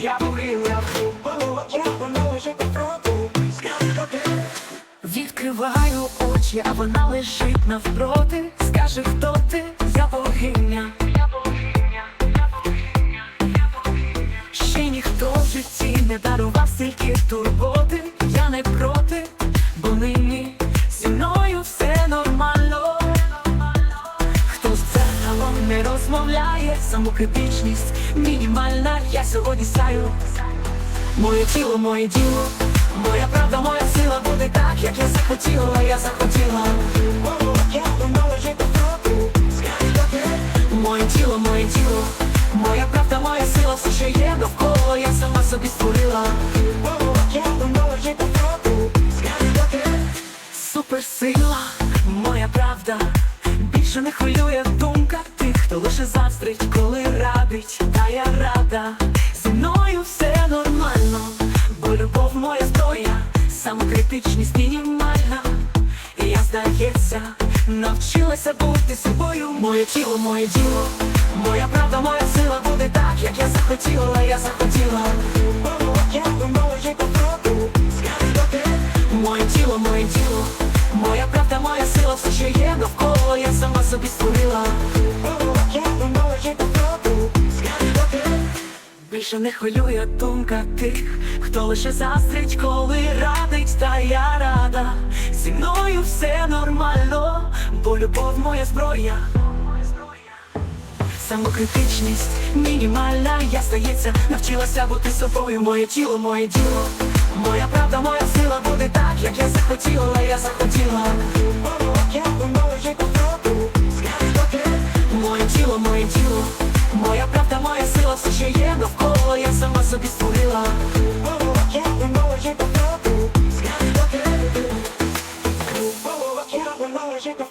Я Відкриваю очі, а вона лежить навпроти. Скаже, хто ти, я богиня. Ще ніхто в житті не дарував не розмовляє, самокритичність мінімальна, я сьогодні сяю. Моє тіло, моє діло, моя правда, моя сила буде так, як я захотіла, я захотіла. Моє тіло, моє тіло, моя правда, моя сила, все, що є довкола, я сама собі створила. Суперсила, моя правда, більше не хвилює думка тих, хто лише заздрить, коли радить, та я рада. Зі мною все нормально, бо любов моя зброя, самокритичність мінімальна. І я, здається, навчилася бути собою. Моє тіло, моє діло, моя правда, моя сила буде так, як я захотіла, я захотіла. Моє тіло, моє тіло, моя правда, моя сила, все, що є довкола, я сама собі створила. Більше не хвилює думка тих, хто лише заздрить, коли радить, та я рада. Зі мною все нормально, бо любов моя зброя. Самокритичність мінімальна, я здається, навчилася бути собою. Моє тіло, моє діло, моя правда, моя сила буде так, як я захотіла, я захотіла. Quando a gente é